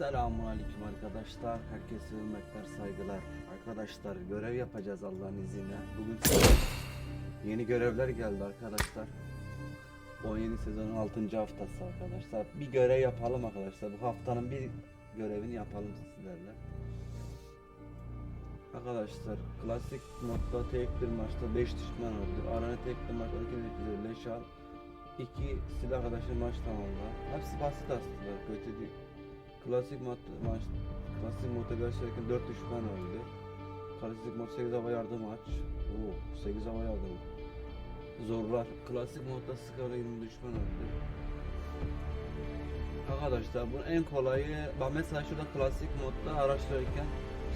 Selamun Aleyküm arkadaşlar. Herkese hürmetler, saygılar. Arkadaşlar görev yapacağız Allah'ın izniyle. Bugün yeni görevler geldi arkadaşlar. 17 sezonun 6. haftası arkadaşlar. Bir görev yapalım arkadaşlar. Bu haftanın bir görevini yapalım sizlerle. Arkadaşlar klasik modda tek bir maçta 5 düşman öldür. Arena tek bir maç 12 netice leş al. 2 silah arkadaşı maç tamamla. Hepsi basit aslında kötü değil. Klasik mod maç klasik modda gerçekten 4 düşman öldü. Klasik mod 8 hava yardım aç. Oo 8 hava yardım. Zorlar. Klasik modda skala 20 düşman öldü. Arkadaşlar bu en kolayı ben mesela şurada klasik modda araçlarken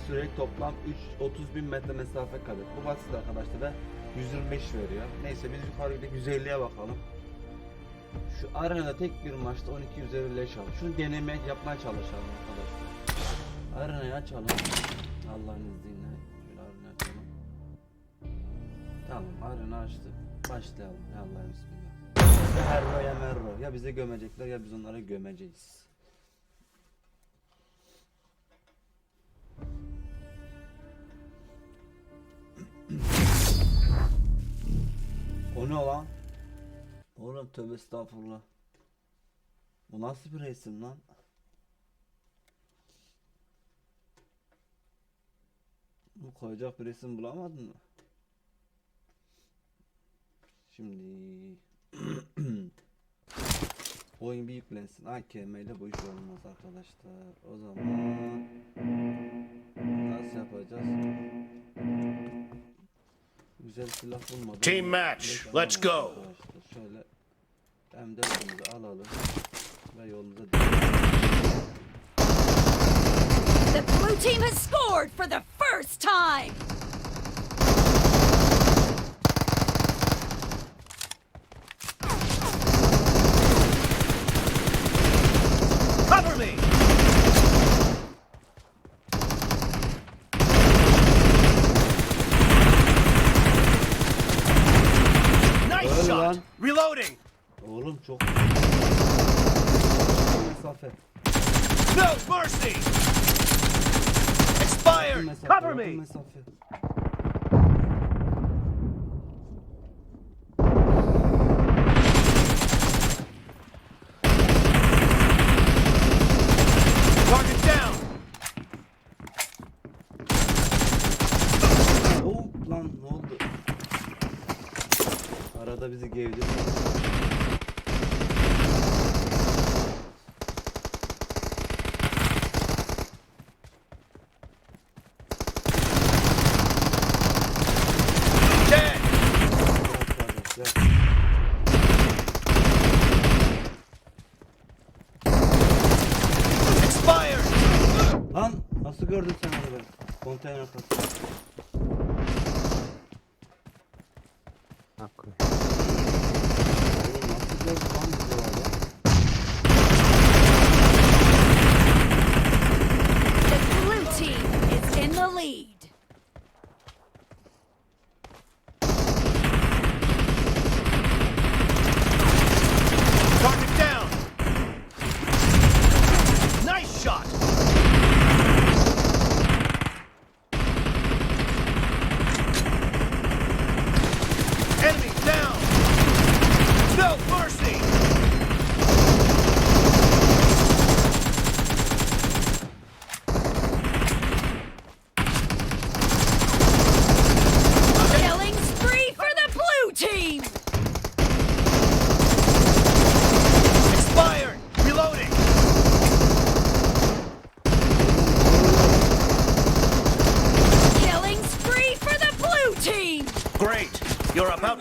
sürekli toplam 3 30 bin metre mesafe kalır. Bu basit arkadaşlar ve 125 veriyor. Neyse biz yukarı gidip 150'ye bakalım. Şu arenada tek bir maçta 12 üzeri leş al. Şunu deneme yapmaya çalışalım arkadaşlar. Arenayı açalım. Allah'ın izniyle. Şöyle arenayı açalım. Tamam arena açtık. Başlayalım. Ya Allah'ın bismillah. Herro ya Merro. Ya bize gömecekler ya biz onları gömeceğiz. O ne? Oğlum tövbe estağfurullah. Bu nasıl bir resim lan? Bu koyacak bir resim bulamadın mı? Şimdi oyun bir yüklensin. AKM ile bu iş olmaz arkadaşlar. O zaman nasıl yapacağız? Güzel silah bulmadım. Team match, let's go. arkadaşlar. Şöyle M4'ümüzü alalım ve yolumuza. The blue team has scored for the first time! Cover me! Nice Öyle shot! lan. Reloading! Oğlum çok mesafe. No mercy! Expired! mesafe, Cover me! mesafe. Oh lan ne oldu? Arada bizi gevdi. Dead! Arkadaşlar. Expired! Lan nasıl gördün sen ben? Konteyner kat.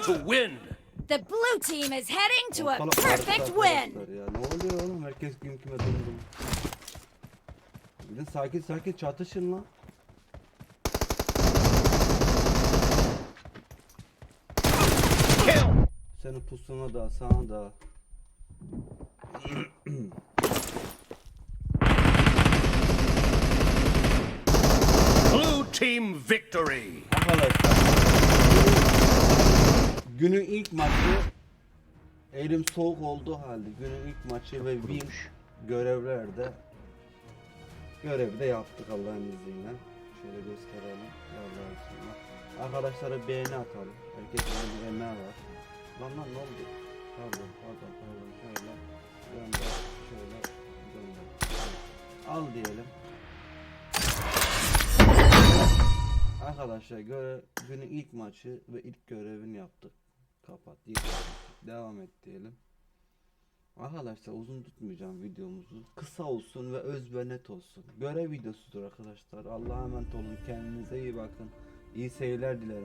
To win! The blue team is heading to a perfect win! arkadaşlar Ya. Ne oluyor oğlum? Herkes kim kime durdu. Gidin sakin sakin çatışın lan. Kill! Senin pusuna da sana da. Blue team victory! Arkadaşlar. Günün ilk maçı elim soğuk olduğu halde günün ilk maçı ve win görevlerde Görevi de yaptık Allah'ın izniyle. Şöyle gösterelim. Allah'ın izniyle. Arkadaşlara beğeni atalım. Herkesin bir emeği var. Lan lan ne oldu? Pardon pardon pardon şöyle gönder şöyle gönder. Al diyelim. Arkadaşlar göre günün ilk maçı ve ilk görevini yaptık. Kapat. Devam et diyelim. Arkadaşlar uzun tutmayacağım videomuzu. Kısa olsun ve öz ve net olsun. Görev videosudur arkadaşlar. Allah'a emanet olun. Kendinize iyi bakın. İyi seyirler dilerim.